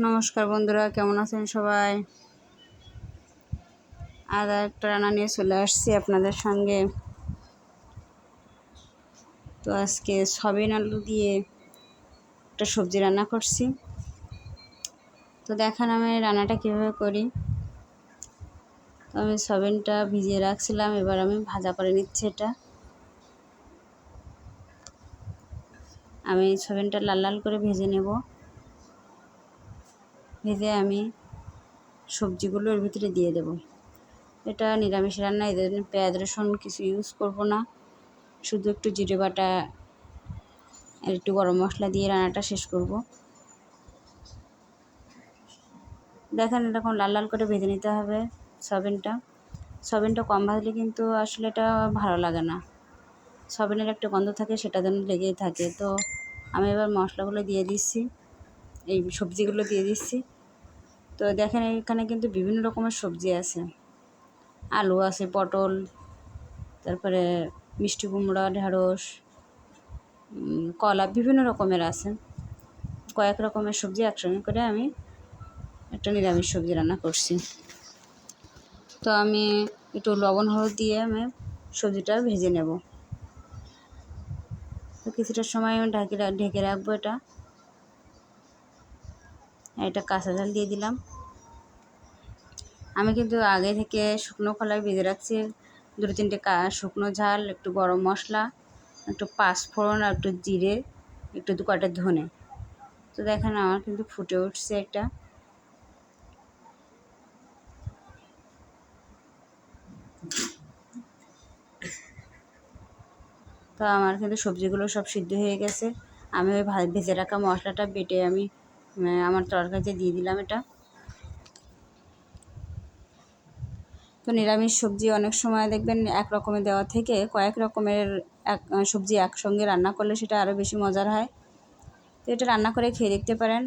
নমস্কার বন্ধুরা, কেমন আছেন সবাই? আর একটা রান্না নিয়ে চলে আসছি আপনাদের সঙ্গে। তো আজকে সবিন আলু দিয়ে একটা সবজি রান্না করছি। তো দেখান আমি রান্নাটা কীভাবে করি। তো আমি সবিনটা ভিজিয়ে রাখছিলাম, এবার আমি ভাজা করে নিচ্ছি এটা। আমি সবিনটা লাল লাল করে ভেজে নেব। ভেজে আমি সবজিগুলো এর ভিতরে দিয়ে দেব। এটা নিরামিষ রান্না, এদের পেঁয়াজ, রসুন কিছু ইউজ করব না। শুধু একটু জিরে বাটা আর একটু গরম মশলা দিয়ে রান্নাটা শেষ করব। দেখেন এরকম লাল লাল করে ভেজে নিতে হবে সবিনটা সবিনটা কম ভাজলে কিন্তু আসলে এটা ভালো লাগে না। সবিনের একটা গন্ধ থাকে, সেটা যেন লেগেই থাকে। তো আমি এবার মশলাগুলো দিয়ে দিচ্ছি, এই সবজিগুলো দিয়ে দিচ্ছি। তো দেখেন এখানে কিন্তু বিভিন্ন রকমের সবজি আছে। আলু আছে, পটল, তারপরে মিষ্টি কুমড়া ঢ্যাঁড়স কলা বিভিন্ন রকমের আছে। কয়েক রকমের সবজি একসঙ্গে করে আমি একটা নিরামিষ সবজি রান্না করছি। তো আমি একটু লবণ, হলুদ দিয়ে আমি সবজিটা ভেজে নেব। তো কিছুটা সময় আমি ঢাকে, ঢেকে রাখব এটা। এটা কাঁচা ঝাল দিয়ে দিলাম। আমি কিন্তু আগে থেকে শুকনো খোলায় ভেজে রাখছি। দুটো তিনটে শুকনো ঝাল, একটু গরম মশলা, একটু পাঁচফোড়ন আর একটু জিরে, একটু দু কটা ধনে। তো দেখেন আমার কিন্তু ফুটে উঠছে একটা তো আমার কিন্তু সবজিগুলো সব সিদ্ধ হয়ে গেছে। আমি ওই ভেজে রাখা মশলাটা বেটে আমি আমার তরকারিতে দিয়ে দিলাম এটা। তো নিরামিষ সবজি অনেক সময় দেখবেন এক রকমের দেওয়া থেকে কয়েক রকমের এক, সবজি একসঙ্গে রান্না করলে সেটা আরও বেশি মজার হয়। তো এটা রান্না করে খেয়ে দেখতে পারেন।